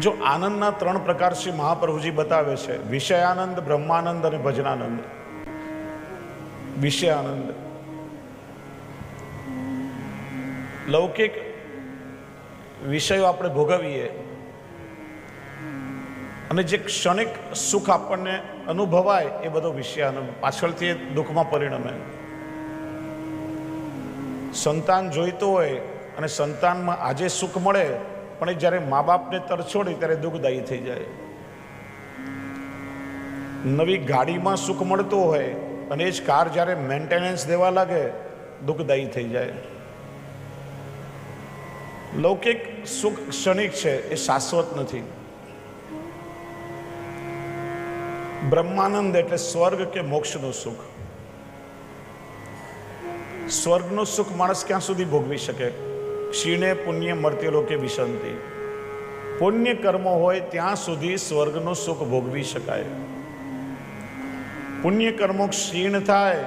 જો આનંદના ત્રણ પ્રકાર શ્રી મહાપ્રભુજી બતાવે છે, વિષયાનંદ, બ્રહ્માનંદ અને ભજનાનંદ. વિષયાનંદ. લૌકિક વિષયો આપણે ભોગવીએ અને જે ક્ષણિક સુખ આપણને અનુભવાય એ બધો વિષયાનંદ. પાછળથી દુઃખમાં પરિણમે. સંતાન જોઈતું હોય અને સંતાનમાં આજે સુખ મળે પણ એ જ્યારે મા બાપને તરછોડે ત્યારે દુઃખદાયી થઈ જાય. નવી ગાડીમાં સુખ મળતું હોય અને એ જ કાર જ્યારે મેન્ટેનન્સ દેવા લાગે, દુઃખદાયી થઈ જાય. લૌકિક સુખ ક્ષણિક છે, એ શાશ્વત નથી. બ્રહ્માનંદ એટલે સ્વર્ગ કે મોક્ષનું સુખ. સ્વર્ગનું સુખ માણસ ક્યાં સુધી ભોગવી શકે? ક્ષીણે પુણ્ય મર્ત્ય લોકે વિસંતિ? પુણ્ય કર્મો હોય ત્યાં સુધી સ્વર્ગનું સુખ ભોગવી શકાય. પુણ્ય કર્મો ક્ષીણ થાય,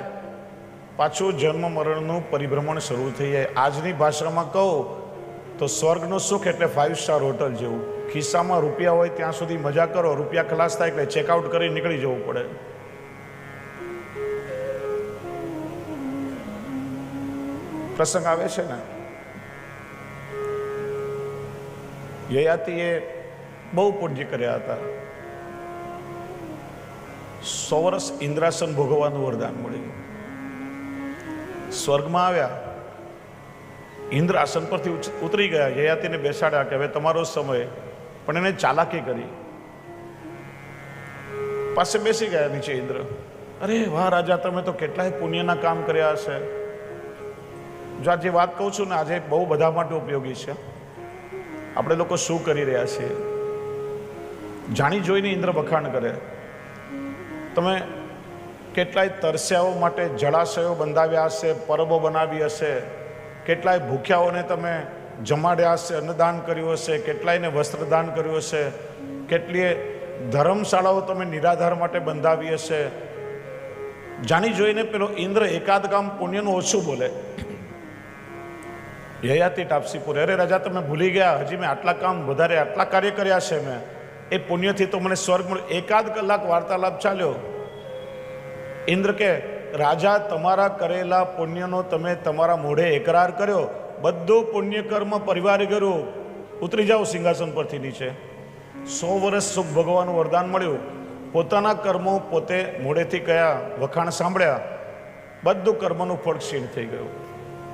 પાછું જન્મ મરણનું પરિભ્રમણ શરૂ થઈ જાય. આજની ભાષામાં કહું તો સ્વર્ગનું સુખ એટલે ફાઇવ સ્ટાર હોટલ જેવું. ખિસ્સામાં રૂપિયા હોય ત્યાં સુધી મજા કરો, રૂપિયા ખલાસ થાય એટલે ચેકઆઉટ કરી નીકળી જવું પડે. પ્રસંગ આવે છે ને? યયાતિએ બહુ પુણ્ય કર્યા હતા. સો વર્ષ ઇન્દ્રાસન ભોગવવાનું વરદાન મળ્યું. સ્વર્ગમાં આવ્યા, ઇન્દ્ર આસન પરથી ઉતરી ગયા, યયાતિને બેસાડ્યા કે હવે તમારો સમય, પણ એને ચાલાકી કરી. પાસે બેસી ગયા નીચે ઇન્દ્ર. અરે વાહ રાજા, તમે તો કેટલાય પુણ્યના કામ કર્યા હશે. જો આ જે વાત કહું છું ને, આજે બહુ બધા માટે ઉપયોગી છે. આપણે લોકો શું કરી રહ્યા છીએ? જાણી જોઈને ઇન્દ્ર વખાણ કરે. તમે કેટલાય તરસ્યાઓ માટે જળાશયો બંધાવ્યા હશે, પરબો બનાવી હશે, કેટલાય ભૂખ્યાઓને તમે જમાડ્યા હશે, અન્નદાન કર્યું હશે, કેટલાયને વસ્ત્રદાન કર્યું હશે, કેટલીય ધર્મશાળાઓ તમે નિરાધાર માટે બંધાવી હશે. જાણી જોઈને પેલો ઇન્દ્ર એકાદ કામ પુણ્યનું ઓછું બોલે. યયાતિ ટાપસીપુર અરે રાજા તમે ભૂલી ગયા. હજી મેં આટલા કામ વધારે, આટલા કાર્ય કર્યા છે મેં. એ પુણ્યથી તો મને સ્વર્ગ મળ્યો એકાદ કલાક વાર્તાલાપ ચાલ્યો. ઇન્દ્ર કે, રાજા, તમારા કરેલા પુણ્યનો તમે તમારા મોઢે એકરાર કર્યો. બધું પુણ્ય કર્મ પરિવારે કર્યું. ઉતરી જાઓ સિંહાસન પરથી નીચે. સો વર્ષ સુખ ભગવાનનું વરદાન મળ્યું. પોતાના કર્મો પોતે મોઢેથી કયા વખાણ સાંભળ્યા. બધું કર્મનું ફળ ક્ષીણ થઈ ગયું.